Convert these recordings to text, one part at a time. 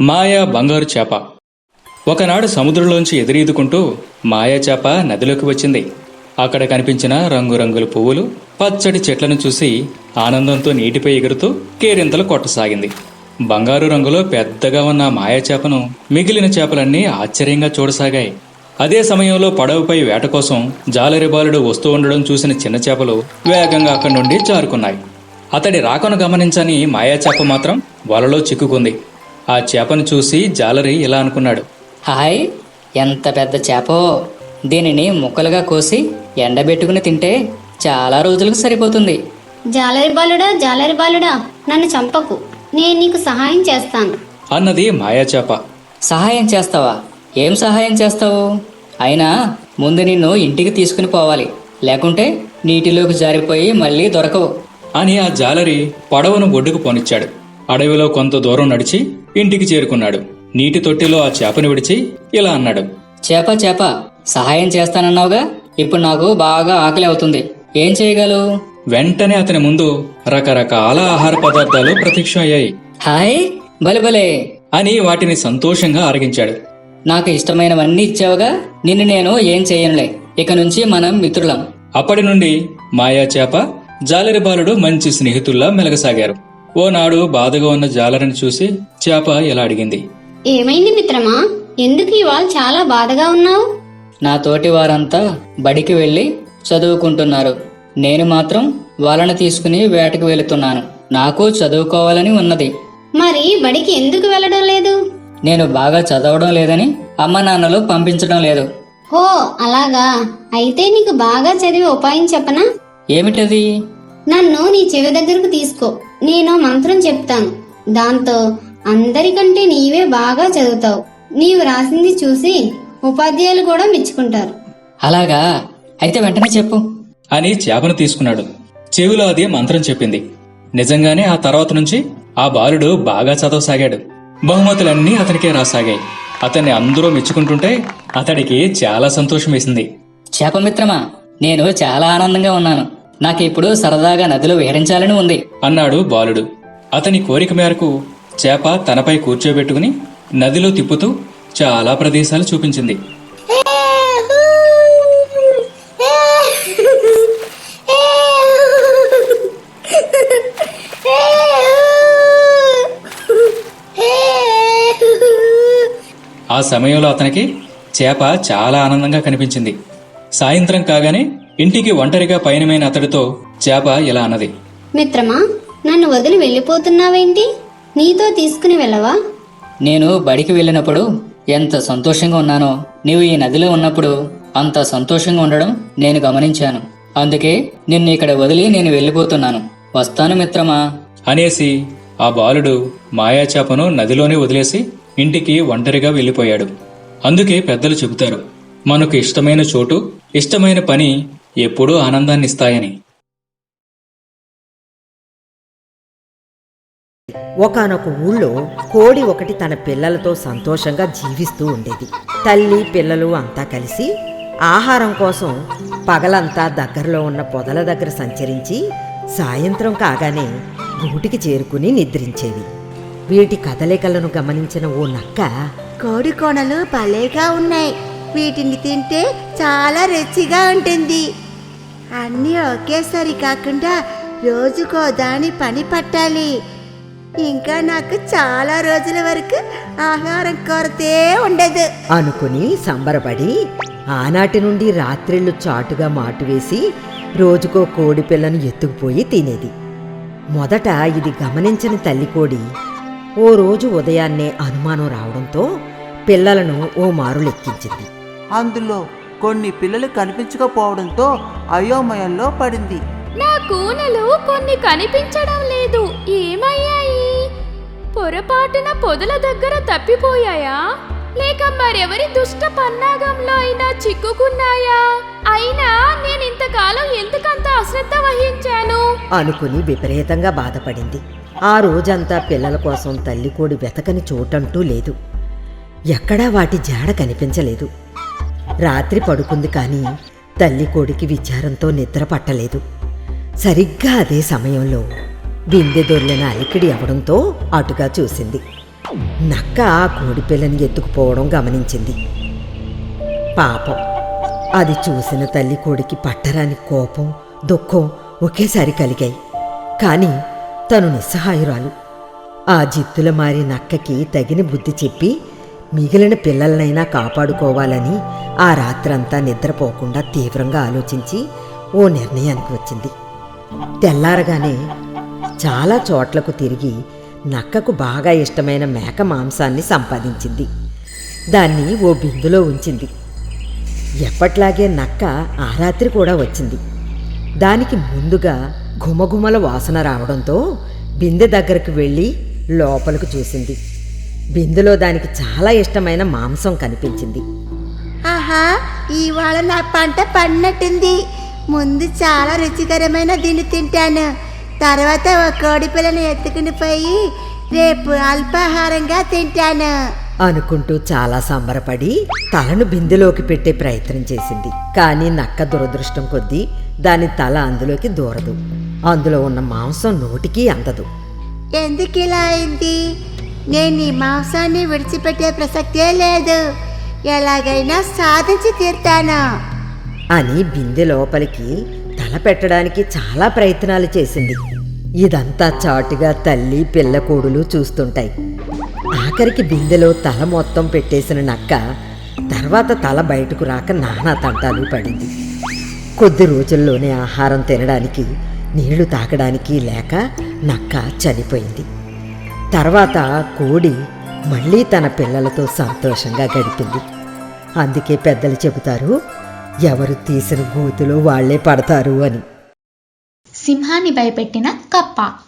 మాయా బంగారు చేప. ఒకనాడు సముద్రంలోంచి ఎదురీదుకుంటూ మాయా చేప నదిలోకి వచ్చింది. అక్కడ కనిపించిన రంగురంగుల పువ్వులు పచ్చటి చెట్లను చూసి ఆనందంతో నీటిపై ఎగురుతూ కేరింతలు కొట్టసాగింది. బంగారు రంగులో పెద్దగా ఉన్న మాయా చేపను మిగిలిన చేపలన్నీ ఆశ్చర్యంగా చూడసాగాయి. అదే సమయంలో పడవపై వేట కోసం జాలరి బాలుడు వస్తూ ఉండడం చూసిన చిన్న చేపలు వేగంగా అక్కడి నుండి జారుకున్నాయి. అతడి రాకను గమనించని మాయా చేప మాత్రం వలలో చిక్కుకుంది. ఆ చేపను చూసి జాలరి ఇలా అనుకున్నాడు. హాయ్ ఎంత పెద్ద చేపో. దీనిని ముక్కలుగా కోసి ఎండబెట్టుకుని తింటే చాలా రోజులకు సరిపోతుంది. జాలరి బాలుడా జాలరి బాలుడా నన్ను చంపకు. నేను నీకు సహాయం చేస్తాను. అన్నది మాయా చేప. సహాయం చేస్తావా? ఏం సహాయం చేస్తావు? అయినా ముందు నిన్ను ఇంటికి తీసుకుని పోవాలి. లేకుంటే నీటిలోకి జారిపోయి మళ్ళీ దొరకవు. అని ఆ జాలరి పడవను ఒడ్డుకు పోనిచ్చాడు. అడవిలో కొంత దూరం నడిచి ఇంటికి చేరుకున్నాడు. నీటి తొట్టిలో ఆ చేపను విడిచి ఇలా అన్నాడు. చేప చేప సహాయం చేస్తానన్నావుగా? ఇప్పుడు నాకు బాగా ఆకలి అవుతుంది. ఏం చేయగలవు? వెంటనే అతని ముందు రకరకాల ఆహార పదార్థాలు ప్రత్యక్షం అయ్యాయి. హాయ్ భలే భలే అని వాటిని సంతోషంగా ఆరగించాడు నాకు ఇష్టమైనవన్నీ ఇచ్చావుగా? నిన్ను నేను ఏం చేయనులే. ఇక నుంచి మనం మిత్రులం. అప్పటి నుండి మాయా చేప జాలరి బాలుడు మంచి స్నేహితుల్లా మెలగసాగారు. ఓనాడు బాధగా ఉన్న జాలరిని చూసి చేప ఇలా అడిగింది. ఏమైంది మిత్రమా? ఎందుకు ఇవాళ చాలా బాధగా ఉన్నావు? నా తోటి వారంతా బడికి వెళ్ళి చదువుకుంటున్నారు. నేను మాత్రం వాళ్ళని తీసుకుని వేటకు వెళుతున్నాను. నాకు చదువుకోవాలని ఉన్నది. మరి బడికి ఎందుకు వెళ్ళడం లేదు? నేను బాగా చదవడం లేదని అమ్మ నాన్నలు పంపించడం లేదు. హో అలాగా. అయితే నీకు బాగా చదివే ఉపాయం చెప్పనా? ఏమిటది? నన్ను నీ చెవి దగ్గరకు తీసుకో. నేను మంత్రం చెప్తాను. దాంతో అందరికంటే నీవే బాగా చదువుతావు. నీవు రాసింది చూసి ఉపాధ్యాయులు కూడా మెచ్చుకుంటారు. అలాగా? అయితే వెంటనే చెప్పు. అని చేపను తీసుకున్నాడు. చెవిలో అది మంత్రం చెప్పింది. నిజంగానే ఆ తర్వాత నుంచి ఆ బాలుడు బాగా చదవసాగాడు. బహుమతులన్నీ అతనికే రాసాగాయి. అతన్ని అందరూ మెచ్చుకుంటుంటే అతడికి చాలా సంతోషం వేసింది చేపమిత్రమా నేను చాలా ఆనందంగా ఉన్నాను. నాకు ఇప్పుడు సరదాగా నదిలో విహరించాలని ఉంది. అన్నాడు బాలుడు. అతని కోరిక మేరకు చేప తనపై కూర్చోబెట్టుకుని నదిలో తిప్పుతూ చాలా ప్రదేశాలు చూపించింది. ఆ సమయంలో అతనికి చేప చాలా ఆనందంగా కనిపించింది. సాయంత్రం కాగానే ఇంటికి ఒంటరిగా పయనమైన అతడితో చేప ఇలా అన్నది. మిత్రమా నన్ను వదిలి వెళ్ళిపోతున్నావేంటి? నీతో తీసుకుని వెళ్ళవా? నేను బడికి వెళ్ళినప్పుడు ఎంత సంతోషంగా ఉన్నానో నీవు ఈ నదిలో ఉన్నప్పుడు అంత సంతోషంగా ఉండడం నేను గమనించాను. అందుకే నిన్ను ఇక్కడ వదిలి నేను వెళ్ళిపోతున్నాను. వస్తాను మిత్రమా? అనేసి ఆ బాలుడు మాయా చేపను నదిలోనే వదిలేసి ఇంటికి ఒంటరిగా వెళ్ళిపోయాడు. అందుకే పెద్దలు చెబుతారు మనకు ఇష్టమైన చోటు ఇష్టమైన పని ఎప్పుడూ ఆనందాన్ని ఇస్తాయని ఒకానొక ఊళ్ళో కోడి ఒకటి తన పిల్లలతో సంతోషంగా జీవిస్తూ ఉండేది. తల్లి పిల్లలు అంతా కలిసి ఆహారం కోసం పగలంతా దగ్గరలో ఉన్న పొదల దగ్గర సంచరించి సాయంత్రం కాగానే గూటికి చేరుకుని నిద్రించేవి. వీటి కదలికలను గమనించిన ఓ నక్క కోడి కొనలు భలేగా ఉన్నాయి. వీటిని తింటే చాలా రుచిగా ఉంటుంది. అన్నీ ఒకేసారి కాకుండా రోజుకో దాని పని పట్టాలి. ఇంకా నాకు చాలా రోజుల వరకు ఆహారం కొరతే ఉండదు. అనుకుని సంబరపడి ఆనాటి నుండి రాత్రిళ్ళు చాటుగా మాటువేసి రోజుకో కోడి పిల్లను ఎత్తుకుపోయి తినేది. మొదట ఇది గమనించని తల్లి కోడి ఓ రోజు ఉదయాన్నే అనుమానం రావడంతో పిల్లలను ఓ మారు లెక్కించింది అందులో కొన్ని పిల్లలు కనిపించకపోవడంతో అయోమయంలో పడింది. నా కూనలు కొన్ని కనిపించడం లేదు. ఏమయ్యాయి? పొరపాటున పొదల దగ్గర తప్పిపోయాయా? లేక మరెవరి దుష్ట పన్నాగంలో అయినా చిక్కుకున్నాయా? అయినా నేను ఇంతకాలం ఎందుకంత అశ్రద్ధ వహించాను? అనుకుని విపరీతంగా బాధపడింది. ఆ రోజంతా పిల్లల కోసం తల్లి కోడి వెతకని చోటంటూ లేదు. ఎక్కడా వాటి జాడ కనిపించలేదు. రాత్రి పడుకుంది కానీ తల్లి కోడికి విచారంతో నిద్ర పట్టలేదు. సరిగ్గా అదే సమయంలో బిందె దొర్లిన అలికిడి అవడంతో అటుగా చూసింది. నక్క ఆ కోడిపిల్లని ఎత్తుకుపోవడం గమనించింది. పాపం అది చూసిన తల్లి కోడికి పట్టరాని కోపం దుఃఖం ఒకేసారి కలిగాయి. కాని తను నిస్సహాయురాలు. ఆ జిత్తుల మారి నక్కకి తగిన బుద్ధి చెప్పి మిగిలిన పిల్లలనైనా కాపాడుకోవాలని ఆ రాత్రంతా నిద్రపోకుండా తీవ్రంగా ఆలోచించి ఓ నిర్ణయానికి వచ్చింది. తెల్లారగానే చాలా చోట్లకు తిరిగి నక్కకు బాగా ఇష్టమైన మేక మాంసాన్ని సంపాదించింది. దాన్ని ఓ బిందులో ఉంచింది. ఎప్పట్లాగే నక్క ఆ రాత్రి కూడా వచ్చింది. దానికి ముందుగా ఘుమఘుమల వాసన రావడంతో బిందె దగ్గరకు వెళ్ళి లోపలకు చూసింది. బిందెలో దానికి చాలా ఇష్టమైన మాంసం కనిపించింది. ఆహా ఇవాళ నా పంట పడినట్టుంది. ముందు చాలా రుచికరమైన దీన్ని తింటాను. తర్వాత ఒక కోడి పిల్లని ఎత్తుకుని పోయి రేపు అల్పాహారంగా తింటాను. అనుకుంటూ చాలా సంబరపడి తలను బిందెలోకి పెట్టే ప్రయత్నం చేసింది. కానీ నక్క దురదృష్టం కొద్దీ దాని తల అందులోకి దూరదు. అందులో ఉన్న మాంసం నోటికి అందదు. ఎందుకు ఇలా అయింది? నేను ఈ మాంసాన్ని విడిచిపెట్టే ప్రసక్తే లేదు. ఎలాగైనా సాధించి తీరుతాను? అని బిందె లోపలికి తల పెట్టడానికి చాలా ప్రయత్నాలు చేసింది. ఇదంతా చాటుగా తల్లి పిల్ల కోడులు చూస్తుంటాయి. ఆఖరికి బిందెలో తల మొత్తం పెట్టేసిన నక్క తర్వాత తల బయటకు రాక నానా తంటాలు పడింది. కొద్ది రోజుల్లోనే ఆహారం తినడానికి నీళ్ళు తాగడానికి లేక నక్క చనిపోయింది. తర్వాత కోడి మళ్ళీ తన పిల్లలతో సంతోషంగా గడిపింది. అందుకే పెద్దలు చెబుతారు ఎవరు తీసిన గూతులో వాళ్ళే పడతారు అని. సింహాన్ని భయపెట్టిన కప్ప.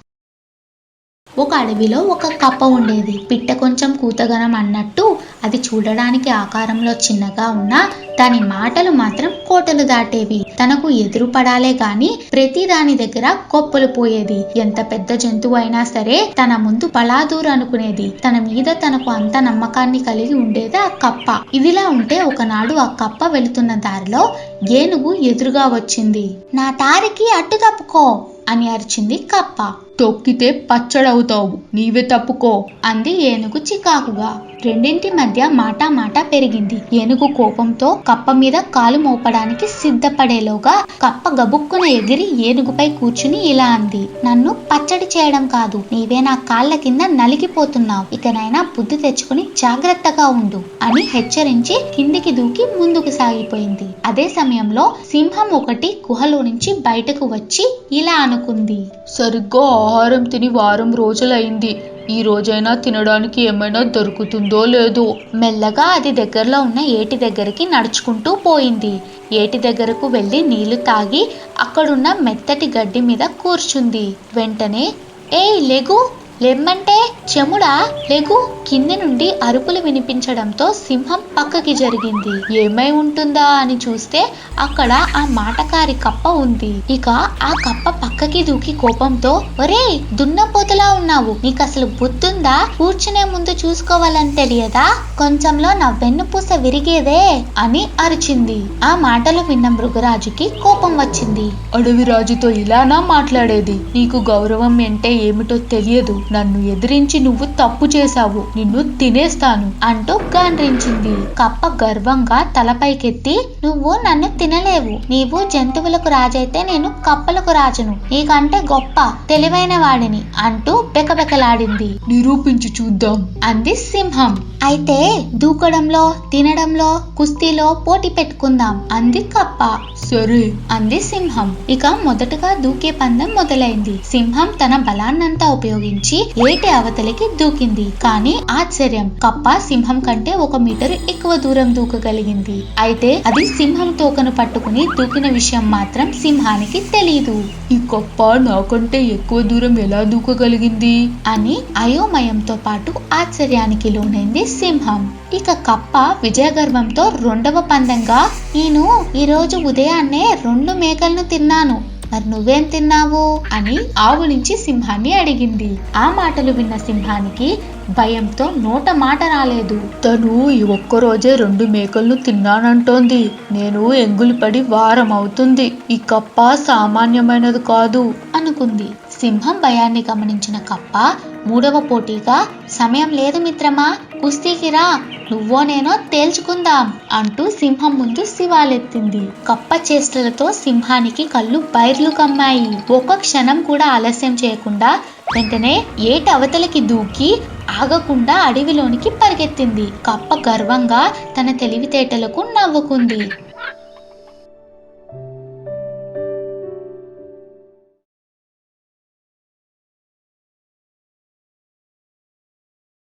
ఒక అడవిలో ఒక కప్ప ఉండేది. పిట్ట కొంచెం కూతగనం అన్నట్టు అది చూడడానికి ఆకారంలో చిన్నగా ఉన్నా దాని మాటలు మాత్రం కోటలు దాటేవి. తనకు ఎదురు పడాలే గాని ప్రతి దాని దగ్గర కొప్పలు పోయేది. ఎంత పెద్ద జంతువు అయినా సరే తన ముందు పలాదూరు అనుకునేది. తన మీద తనకు అంత నమ్మకాన్ని కలిగి ఉండేది ఆ కప్ప. ఇదిలా ఉంటే ఒకనాడు ఆ కప్ప వెళుతున్న దారిలో ఏనుగు ఎదురుగా వచ్చింది. నా దారికి అడ్డు తప్పుకో అని అరిచింది కప్ప. తొక్కితే పచ్చడవుతావు నీవే తప్పుకో అంది ఏనుగు చికాకుగా. రెండింటి మధ్య మాటా మాట పెరిగింది. ఏనుగు కోపంతో కప్ప మీద కాలు మోపడానికి సిద్ధపడేలోగా కప్ప గబుక్కున ఎగిరి ఏనుగుపై కూర్చుని ఇలా అంది. నన్ను పచ్చడి చేయడం కాదు నీవే నా కాళ్ళ కింద నలిగిపోతున్నావు. ఇకనైనా బుద్ధి తెచ్చుకుని జాగ్రత్తగా ఉండు అని హెచ్చరించి కిందికి దూకి ముందుకు సాగిపోయింది. అదే సమయంలో సింహం ఒకటి గుహలో నుంచి బయటకు వచ్చి ఇలా అనుకుంది. సరిగ్గా ఆహారం తిని వారం రోజులైంది. ఈ రోజైనా తినడానికి ఏమైనా దొరుకుతుందో లేదో. మెల్లగా అది దగ్గరలో ఉన్న ఏటి దగ్గరికి నడుచుకుంటూ పోయింది. ఏటి దగ్గరకు వెళ్ళి నీళ్ళు తాగి అక్కడున్న మెత్తటి గడ్డి మీద కూర్చుంది. వెంటనే ఏయ్ లెగు! లెమ్మంటే చెముడా? లెగు కింది నుండి అరుపులు వినిపించడంతో సింహం పక్కకి జరిగింది. ఏమై ఉంటుందా అని చూస్తే అక్కడ ఆ మాటకారి కప్ప ఉంది. ఇక ఆ కప్ప పక్కకి దూకి కోపంతో ఒరేయ్ దున్నపోతులా ఉన్నావు. నీకు అసలు బుద్ధుందా? కూర్చునే ముందు చూసుకోవాలని తెలియదా? కొంచెంలో నా వెన్నుపూస విరిగేదే అని అరిచింది. ఆ మాటలు విన్న మృగరాజుకి కోపం వచ్చింది. అడవి రాజుతో ఇలానా మాట్లాడేది? నీకు గౌరవం అంటే ఏమిటో తెలియదు. నన్ను ఎదిరించి నువ్వు తప్పు చేశావు నిన్ను తినేస్తాను అంటూ గాండ్రించింది. కప్ప గర్వంగా తలపైకెత్తి నువ్వు నన్ను తినలేవు. నీవు జంతువులకు రాజైతే నేను కప్పలకు రాజును. నీకంటే గొప్ప తెలివైన వాడిని అంటూ బెకబెకలాడింది. నిరూపించి చూద్దాం అంది సింహం. అయితే దూకడంలో తినడంలో కుస్తీలో పోటీ పెట్టుకుందాం అంది కప్ప. సరే. అంది సింహం. ఇక మొదటగా దూకే పందెం మొదలైంది. సింహం తన బలాన్నంతా ఉపయోగించి ఏటి అవతలికి దూకింది. కానీ ఆశ్చర్యం. కప్ప సింహం కంటే ఒక మీటరు ఎక్కువ దూరం దూకగలిగింది. అయితే అది సింహం తోకను పట్టుకుని దూకిన విషయం మాత్రం సింహానికి తెలీదు. ఈ కప్ప నాకంటే ఎక్కువ దూరం ఎలా దూకగలిగింది? అని అయోమయంతో పాటు ఆశ్చర్యానికి లోనైంది సింహం. ఇక కప్ప విజయగర్వంతో రెండవ పందెంగా నేను ఈ రోజు ఉదయాన్నే రెండు మేకలను తిన్నాను. మరి నువ్వేం తిన్నావు? అని ఆవు నుంచి సింహాన్ని అడిగింది. ఆ మాటలు విన్న సింహానికి భయంతో నోట మాట రాలేదు. తను ఈ ఒక్క రోజే రెండు మేకలను తిన్నానంటోంది. నేను ఎంగులు పడి వారం అవుతుంది ఈ కప్ప సామాన్యమైనది కాదు. అనుకుంది. సింహం భయాన్ని గమనించిన కప్ప మూడవ పోటీగా సమయం లేదు మిత్రమా? కుస్తీకి రా నువ్వో నేనో తేల్చుకుందాం అంటూ సింహం ముందు శివాలెత్తింది. కప్ప చేష్టలతో సింహానికి కళ్ళు బైర్లు కమ్మాయి. ఒక్క క్షణం కూడా ఆలస్యం చేయకుండా వెంటనే ఏటి అవతలకి దూకి ఆగకుండా అడవిలోనికి పరిగెత్తింది. కప్ప గర్వంగా తన తెలివితేటలకు నవ్వుకుంది.